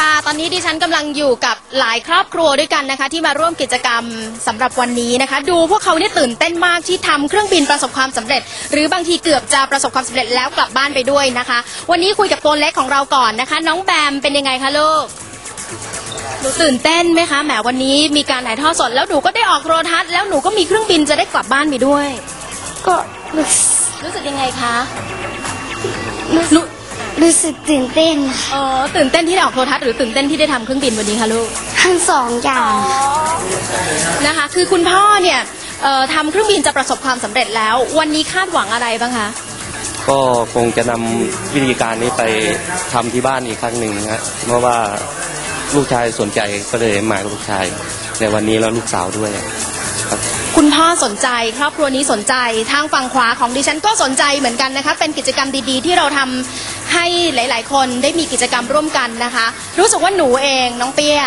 ค่ะ ตอนนี้ดิฉันกำลังอยู่กับหลายครอบครัวด้วยกันนะคะ ที่มาร่วมกิจกรรมสำหรับวันนี้นะคะ ดูพวกเขาเนี่ยตื่นเต้นมากที่ทำเครื่องบินประสบความสำเร็จ หรือบางทีเกือบจะประสบความสำเร็จแล้วกลับบ้านไปด้วยนะคะ วันนี้คุยกับตัวเล็กของเราก่อนนะคะ น้องแบมเป็นยังไงคะลูกหนูตื่นเต้นไหมคะแหมวันนี้มีการถ่ายทอดสดแล้วหนูก็ได้ออกโทรทัศน์แล้วหนูก็มีเครื่องบินจะได้กลับบ้านไปด้วย ก็รู้สึกรู้สึกยังไงคะ รู้สึกรู้สึกตื่นเต้นค่ะเออตื่นเต้นที่ได้ออกโทรทัศน์หรือตื่นเต้นที่ได้ทำเครื่องบินวันนี้คะลูก ทั้งสองอย่าง นะคะคือคุณพ่อเนี่ยเอ่อทำเครื่องบินจะประสบความสำเร็จแล้ว วันนี้คาดหวังอะไรบ้างคะก็คงจะนำวิธีการนี้ไปทำที่บ้านอีกครั้งหนึ่งนะฮะเพราะว่าลูกชายสนใจก็เลยมากับลูกชายในวันนี้แล้วลูกสาวด้วย ครับคุณพ่อสนใจ ครอบครัวนี้สนใจ ทางฝั่งขวาของดิฉันก็สนใจเหมือนกันนะคะ เป็นกิจกรรมดีๆ ที่เราทำให้หลาย ๆ คนได้มีกิจกรรมร่วมกันนะคะ รู้สึกว่าหนูเองน้องเปี้ย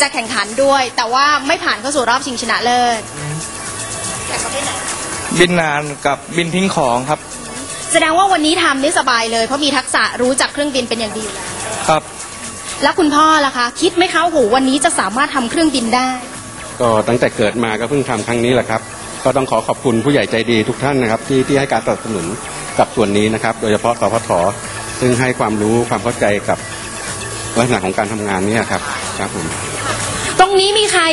จะแข่งขันด้วย แต่ว่าไม่ผ่านเข้าสู่รอบชิงชนะเลิศแข่งประเภทไหนบินนานกับบินทิ้งของครับ แสดงว่าวันนี้ทำนี่สบายเลยเพราะมีทักษะรู้จักเครื่องบินเป็นอย่างดีอยู่แล้วครับ แล้วคุณพ่อล่ะคะ คิดไหมคะโอ้โหวันนี้จะสามารถทำเครื่องบินได้ ก็ตั้งแต่เกิดมาก็เพิ่งทำครั้งนี้แหละครับก็ต้องขอขอบคุณผู้ใหญ่ใจดีทุกท่านนะครับที่ที่ให้การสนับสนุนกับส่วนนี้นะครับ โดยเฉพาะสพทซึ่งให้ความรู้ความเข้าใจกับลักษณะของการทำงานเนี้ครับครับผมตรงนี้มีใคร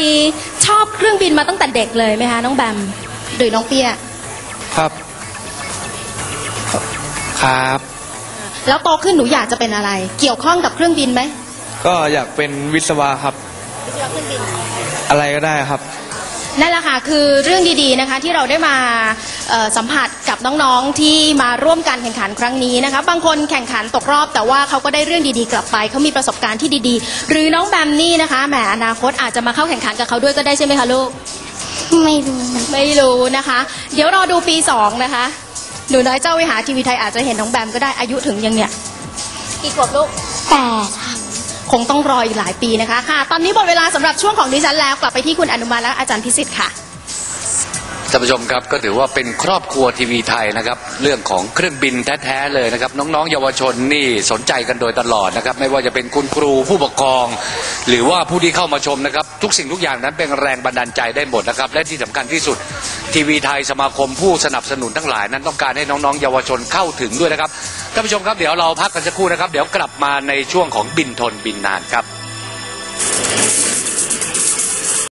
ชอบเครื่องบินมาตั้งแต่เด็กเลยไหมคะน้องแบมหรือน้องเปียครับ ครับ แล้วโตขึ้นหนูอยากจะเป็นอะไร เกี่ยวข้องกับเครื่องบินไหมก็อยากเป็นวิศวะครับ อะไรก็ได้ครับ นั่นแหละค่ะคือเรื่องดีๆนะคะที่เราได้มาเอ่อสัมผัสกับน้องๆที่มาร่วมการแข่งขันครั้งนี้นะคะบางคนแข่งขันตกรอบแต่ว่าเขาก็ได้เรื่องดีๆกลับไปเขามีประสบการณ์ที่ดีๆ หรือน้องแบมนี่นะคะแหมอนาคตอาจจะมาเข้าแข่งขันกับเขาด้วยก็ได้ใช่ไหมคะลูก ไม่รู้ไม่รู้นะคะ เดี๋ยวรอดูปีสองนะคะหนูน้อยเจ้าวิหารทีวีไทยอาจจะเห็นน้องแบมก็ได้อายุถึงยังเนี่ย กี่ขวบลูกแปด คงต้องรออีกหลายปีนะคะค่ะ ตอนนี้หมดเวลาสำหรับช่วงของดิฉันแล้ว กลับไปที่คุณอนุมาและอาจารย์พิสิทธิ์ค่ะท่านผู้ชมครับก็ถือว่าเป็นครอบครัวทีวีไทยนะครับ เรื่องของเครื่องบินแท้ๆเลยนะครับ น้องๆ เยาวชนนี่สนใจกันโดยตลอดนะครับ ไม่ว่าจะเป็นคุณครูผู้ปกครอง หรือว่าผู้ที่เข้ามาชมนะครับ ทุกสิ่งทุกอย่างนั้นเป็นแรงบันดาลใจได้หมดนะครับ และที่สำคัญที่สุด ทีวีไทยสมาคมผู้สนับสนุนทั้งหลายนั้นต้องการให้น้องๆ เยาวชนเข้าถึงด้วยนะครับท่านผู้ชมครับเดี๋ยวเราพักกันสักครู่นะครับ เดี๋ยวกลับมาในช่วงของบินทนบินนานครับ